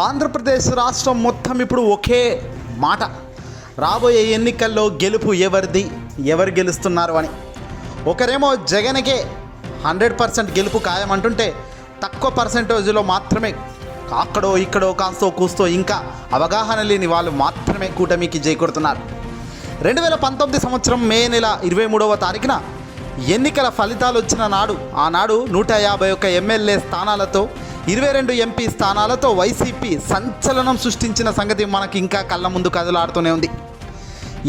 ఆంధ్రప్రదేశ్ రాష్ట్రం మొత్తం ఇప్పుడు ఒకే మాట. రాబోయే ఎన్నికల్లో గెలుపు ఎవరిది ఎవరు గెలుస్తున్నారు అని. ఒకరేమో జగన్కే హండ్రెడ్ పర్సెంట్ గెలుపు ఖాయమంటుంటే తక్కువ పర్సెంటేజ్లో మాత్రమే అక్కడో ఇక్కడో కాస్తో కూస్తో ఇంకా అవగాహన లేని వాళ్ళు మాత్రమే కూటమికి చేకూడుతున్నారు రెండు వేల పంతొమ్మిది సంవత్సరం మే నెల ఇరవై మూడవ తారీఖున ఎన్నికల ఫలితాలు వచ్చిన నాడు ఆనాడు నూట యాభై ఒక్క ఎమ్మెల్యే స్థానాలతో ఇరవై రెండు ఎంపీ స్థానాలతో వైసీపీ సంచలనం సృష్టించిన సంగతి మనకి ఇంకా కళ్ళ ముందు కదలాడుతూనే ఉంది.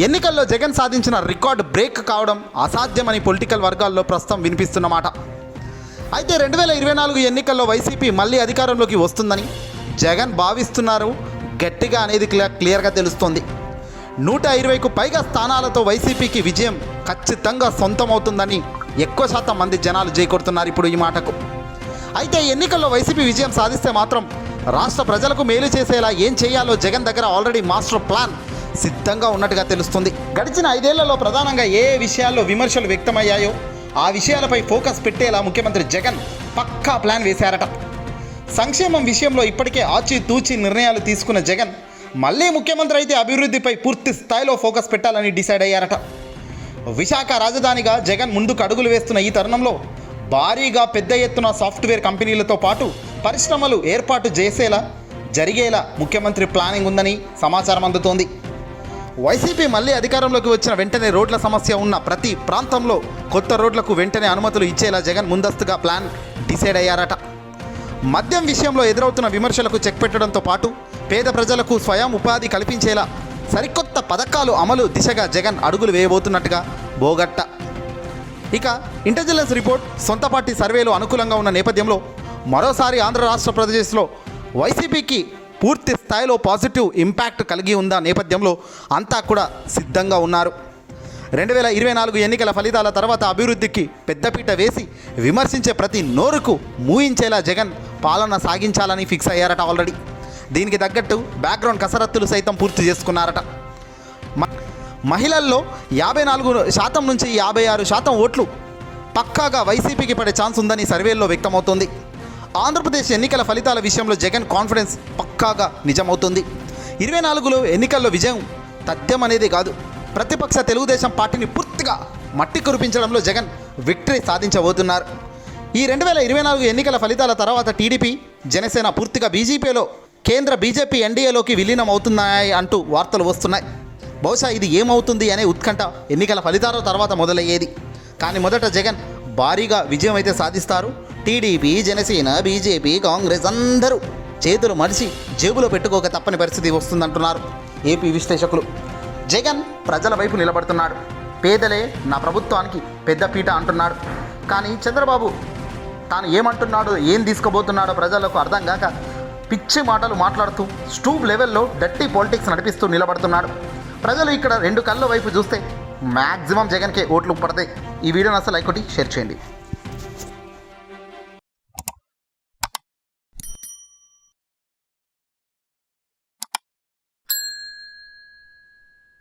ఎన్నికల్లో జగన్ సాధించిన రికార్డ్ బ్రేక్ కావడం అసాధ్యమని పొలిటికల్ వర్గాల్లో ప్రస్తుతం వినిపిస్తున్నమాట అయితే రెండు వేల ఇరవై నాలుగు ఎన్నికల్లో వైసీపీ మళ్ళీ అధికారంలోకి వస్తుందని జగన్ భావిస్తున్నారు గట్టిగా అనేది క్లియర్గా తెలుస్తోంది. నూట ఇరవైకు పైగా స్థానాలతో వైసీపీకి విజయం ఖచ్చితంగా సొంతమవుతుందని ఎక్కువ శాతం మంది జనాలు చేకూడుతున్నారు ఇప్పుడు ఈ మాటకు. అయితే ఎన్నికల్లో వైసీపీ విజయం సాధిస్తే మాత్రం రాష్ట్ర ప్రజలకు మేలు చేసేలా ఏం చేయాలో జగన్ దగ్గర ఆల్రెడీ మాస్టర్ ప్లాన్ సిద్ధంగా ఉన్నట్టుగా తెలుస్తుంది. గడిచిన ఐదేళ్ళలో ప్రధానంగా ఏ విషయాల్లో విమర్శలు వ్యక్తమయ్యాయో ఆ విషయాలపై ఫోకస్ పెట్టేలా ముఖ్యమంత్రి జగన్ పక్కా ప్లాన్ వేశారట. సంక్షేమం విషయంలో ఇప్పటికే ఆచితూచి నిర్ణయాలు తీసుకున్న జగన్ మళ్ళీ ముఖ్యమంత్రి అయితే అభివృద్ధిపై పూర్తి స్థాయిలో ఫోకస్ పెట్టాలని డిసైడ్ అయ్యారట. విశాఖ రాజధానిగా జగన్ ముందుకు అడుగులు వేస్తున్న ఈ తరుణంలో భారీగా పెద్ద ఎత్తున సాఫ్ట్వేర్ కంపెనీలతో పాటు పరిశ్రమలు ఏర్పాటు చేసేలా జరిగేలా ముఖ్యమంత్రి ప్లానింగ్ ఉందని సమాచారం అందుతోంది. వైసీపీ మళ్ళీ అధికారంలోకి వచ్చిన వెంటనే రోడ్ల సమస్య ఉన్న ప్రతి ప్రాంతంలో కొత్త రోడ్లకు వెంటనే అనుమతులు ఇచ్చేలా జగన్ ముందస్తుగా ప్లాన్ డిసైడ్ అయ్యారట. మద్యం విషయంలో ఎదురవుతున్న విమర్శలకు చెక్ పెట్టడంతో పాటు పేద ప్రజలకు స్వయం ఉపాధి కల్పించేలా సరికొత్త పథకాలు అమలు దిశగా జగన్ అడుగులు వేయబోతున్నట్టుగా బోగట్ట ఇక ఇంటెలిజెన్స్ రిపోర్ట్ సొంత పార్టీ సర్వేలు అనుకూలంగా ఉన్న నేపథ్యంలో మరోసారి ఆంధ్ర రాష్ట్ర ప్రదేశ్లో వైసీపీకి పూర్తి స్థాయిలో పాజిటివ్ ఇంపాక్ట్ కలిగి ఉందా నేపథ్యంలో అంతా కూడా సిద్ధంగా ఉన్నారు. రెండు వేల ఇరవై నాలుగు ఎన్నికల ఫలితాల తర్వాత అభివృద్ధికి పెద్దపీట వేసి విమర్శించే ప్రతి నోరుకు మూయించేలా జగన్ పాలన సాగించాలని ఫిక్స్ అయ్యారట ఆల్రెడీ. దీనికి తగ్గట్టు బ్యాక్గ్రౌండ్ కసరత్తులు సైతం పూర్తి చేసుకున్నారట. మహిళల్లో యాభై నాలుగు శాతం నుంచి యాభై ఆరు శాతం ఓట్లు పక్కాగా వైసీపీకి పడే ఛాన్స్ ఉందని సర్వేల్లో వ్యక్తమవుతోంది. ఆంధ్రప్రదేశ్ ఎన్నికల ఫలితాల విషయంలో జగన్ కాన్ఫిడెన్స్ పక్కాగా నిజమవుతుంది. ఇరవై నాలుగులో ఎన్నికల్లో విజయం తథ్యం అనేది కాదు. ప్రతిపక్ష తెలుగుదేశం పార్టీని పూర్తిగా మట్టి కురిపించడంలో జగన్ విక్టరీ సాధించబోతున్నారు. ఈ రెండు వేల ఇరవై నాలుగు ఎన్నికల ఫలితాల తర్వాత టీడీపీ జనసేన పూర్తిగా బీజేపీలో కేంద్ర బీజేపీ ఎన్డీఏలోకి విలీనం అవుతున్నాయి అంటూ వార్తలు వస్తున్నాయి. బహుశా ఇది ఏమవుతుంది అనే ఉత్కంఠ ఎన్నికల ఫలితాల తర్వాత మొదలయ్యేది. కానీ మొదట జగన్ భారీగా విజయం అయితే సాధిస్తారు. టీడీపీ జనసేన బీజేపీ కాంగ్రెస్ అందరూ చేతులు మడిచి జేబులో పెట్టుకోక తప్పని పరిస్థితి వస్తుందంటున్నారు ఏపీ విశ్లేషకులు. జగన్ ప్రజల వైపు నిలబడుతున్నాడు. పేదలే నా ప్రభుత్వానికి పెద్ద పీట అంటున్నాడు. కానీ చంద్రబాబు తాను ఏమంటున్నాడో ఏం తీసుకుపోతున్నాడో ప్రజలకు అర్థం కాక పిచ్చి మాటలు మాట్లాడుతూ స్టూబ్ లెవెల్లో డట్టి పాలిటిక్స్ నడిపిస్తూ నిలబడుతున్నాడు. ప్రజలు ఇక్కడ రెండు కళ్ళ వైపు చూస్తే మ్యాక్సిమం జగన్కే ఓట్లు పడతాయి. ఈ వీడియోని అసలు లైక్ ఒకటి షేర్ చేయండి.